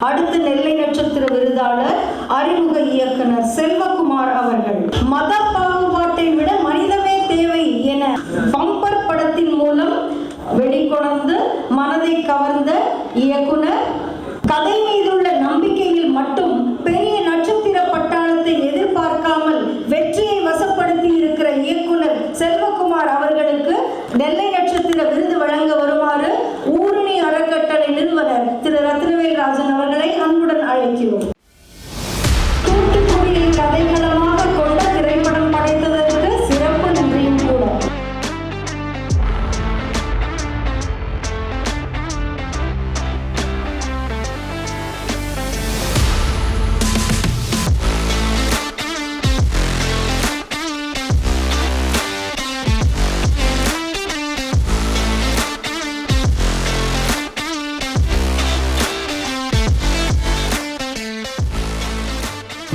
அடுத்து நெல்லை நட்சத்திர விருதாளர் அறிமுக இயக்குனர் செல்வகுமார் அவர்கள். மத பாகுபாட்டை விட மனிதமே தேவை என பம்பர் படத்தின் மூலம் வெளிக்கொணர்ந்து மனதை கவர்ந்த இயக்குனர் கதை மீது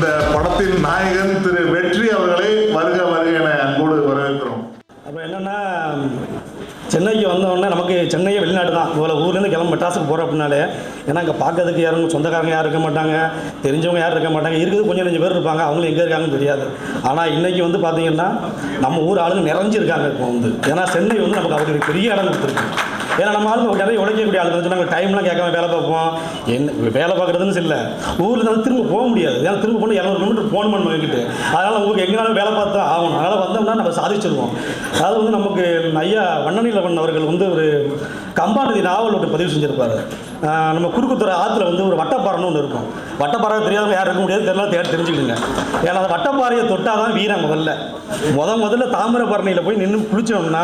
இந்த படத்தின் நாயகன் திரு வெற்றி அவர்களை வருக வருக என அன்போடு வரவேற்கிறோம். அப்போ என்னென்னா சென்னைக்கு வந்தோடனே நமக்கு சென்னையே வெளிநாடு தான். இவ்வளோ ஊர்லேருந்து கிளம்ப மெட்ராஸுக்கு போகிற அப்படின்னாலே ஏன்னா அங்கே பார்க்கறதுக்கு யாரும் சொந்தக்காரங்க யாரும் இருக்க மாட்டாங்க தெரிஞ்சவங்க யாரும் இருக்க மாட்டாங்க. இருக்குது கொஞ்சம் கொஞ்சம் பேர் இருப்பாங்க அவங்களும் எங்கே இருக்காங்கன்னு தெரியாது. ஆனால் இன்றைக்கி வந்து பார்த்தீங்கன்னா நம்ம ஊர் ஆளுங்க நிறைஞ்சிருக்காங்க இப்போ வந்து. ஏன்னா சென்னை வந்து நமக்கு அவருக்கு பெரிய இடம் கொடுத்துருக்கு. ஏன்னா நம்ம ஆளுங்க நிறைய உழைக்கக்கூடிய ஆளுங்க சொன்னாங்க டைம்லாம் கேட்காம வேலை பார்ப்போம். என்ன வேலை பார்க்குறதுன்னு இல்லை ஊரில் வந்து திரும்ப போக முடியாது. ஏன்னா திரும்ப போகணும் இரநூறு கிலோமீட்டர் போகணும் நம்ம கிட்ட அதனால் உங்களுக்கு எங்கேனாலும் வேலை பார்த்தா ஆகணும். அதனால் வந்தோம்னா நம்ம சாதிச்சிருவோம். அதாவது வந்து நமக்கு ஐயா வண்ணனிலவன் அவர்கள் வந்து ஒரு கம்பாநதி நாவல் ஒன்று பதிவு செஞ்சுருப்பார். நம்ம குறுக்குத்துறை ஆற்றுல வந்து ஒரு வட்டப்பாறைன்னு ஒன்று இருக்கும். வட்டப்பாறை தெரியாதவங்க யாரும் இருக்க முடியாது தெரியல தேடி தெரிஞ்சுக்கிடுங்க. ஏன்னா அந்த வட்டப்பாறையை தொட்டால் தான் வீரன் முதல்ல. முத முதல்ல தாமிரபரணியில் போய் நின்று குளிச்சோம்னா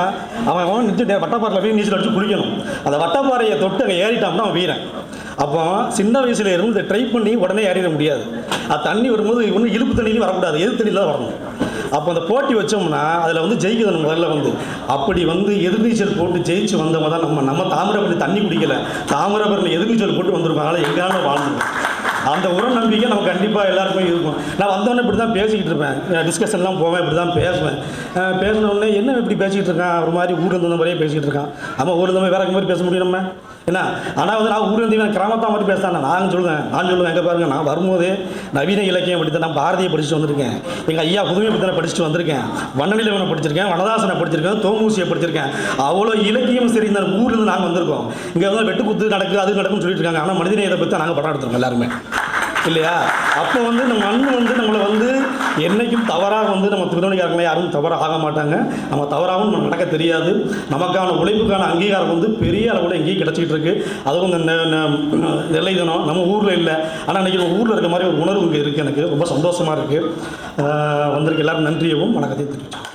அவன் அவன் நின்று வட்டப்பாறையில் போய் நீச்சல் அடிச்சு குளிக்கணும். அந்த வட்டப்பாறையை தொட்டு அங்கே ஏறிட்டான்னா அவன் வீரன். அப்போ சின்ன வயசுல இருந்து இதை ட்ரை பண்ணி உடனே ஏறிட முடியாது. அது தண்ணி வரும்போது ஒன்றும் இழுப்பு தண்ணியிலும் வரக்கூடாது எது தண்ணியில் தான் வரணும். அப்போ அந்த போட்டி வச்சோம்னா அதில் வந்து ஜெயிக்கணும் முதல்ல வந்து. அப்படி வந்து எதிர்நீச்சல் போட்டு ஜெயிச்சு வந்தவங்க தான் நம்ம. நம்ம தாமிரபரணி தண்ணி குடிக்கல. தாமிரபரணி எதிர்நீச்சல் போட்டு வந்திருப்பாங்க. அதனால் வாழ்ந்துருக்கோம். அந்த உரம் கண்டிப்பாக எல்லாருக்குமே இருக்கும். நான் வந்தோடனே இப்படி தான் பேசிக்கிட்டு இருப்பேன். டிஸ்கஷன்லாம் போவேன் இப்படி தான் பேசுவேன். அஹ் என்ன இப்படி பேசிக்கிட்டு இருக்கான்? ஒரு மாதிரி ஊரில் இருந்த மாதிரியே பேசிக்கிட்டு இருக்கான். ஆமாம் ஊரில் இருந்த மாதிரி வேற மாதிரி பேச முடியும் நம்ம? என்ன? ஆனால் வந்து நான் ஊரில் இருந்து கிராமத்தான் மட்டும் பேசுகிறேன் நான் சொல்லுவேன். நான் சொல்லுவேன் எங்கே பாருங்கள் நான் வரும்போது நவீன இலக்கியம் படித்து நான் பாரதியை படிச்சுட்டு வந்திருக்கேன். எங்கள் ஐயா புதுமை பித்தனை படிச்சுட்டு வந்திருக்கேன். வண்ணநிலவனை படிச்சிருக்கேன் வனதாசனை படிச்சிருக்கேன் தோமூசியை படிச்சிருக்கேன். அவ்வளோ இலக்கியம் சரி இந்த ஊர்லேருந்து நாங்கள் வந்திருக்கோம். இங்கே வந்து வெட்டுக்குத்து நடக்குது அது நடக்கும்னு சொல்லிட்டு இருக்காங்க. ஆனால் மனிதநேயத்தை பற்றி நாங்கள் படம் எடுத்துருக்கோம் எல்லாருமே. இல்லையா? அப்போ வந்து நம்ம மண் வந்து நம்மளை வந்து என்றைக்கும் தவறாக வந்து நம்ம திருநெல்வேலிக்காரங்களை யாரும் தவறாக ஆக மாட்டாங்க. நம்ம தவறாகவும் நம்ம நடக்க தெரியாது. நமக்கான உழைப்புக்கான அங்கீகாரம் வந்து பெரிய அளவில் எங்கேயும் கிடச்சிக்கிட்டு இருக்குது அதுவும் இந்த நெல்லை தினம் நம்ம ஊரில் இல்லை. ஆனால் இன்றைக்கி நம்ம ஊரில் இருக்க மாதிரி ஒரு உணர்வு இங்கே இருக்குது எனக்கு. ரொம்ப சந்தோஷமாக இருக்குது வந்திருக்க எல்லாரும் நன்றியவும் வணக்கத்தையும் தெரிவிச்சோம்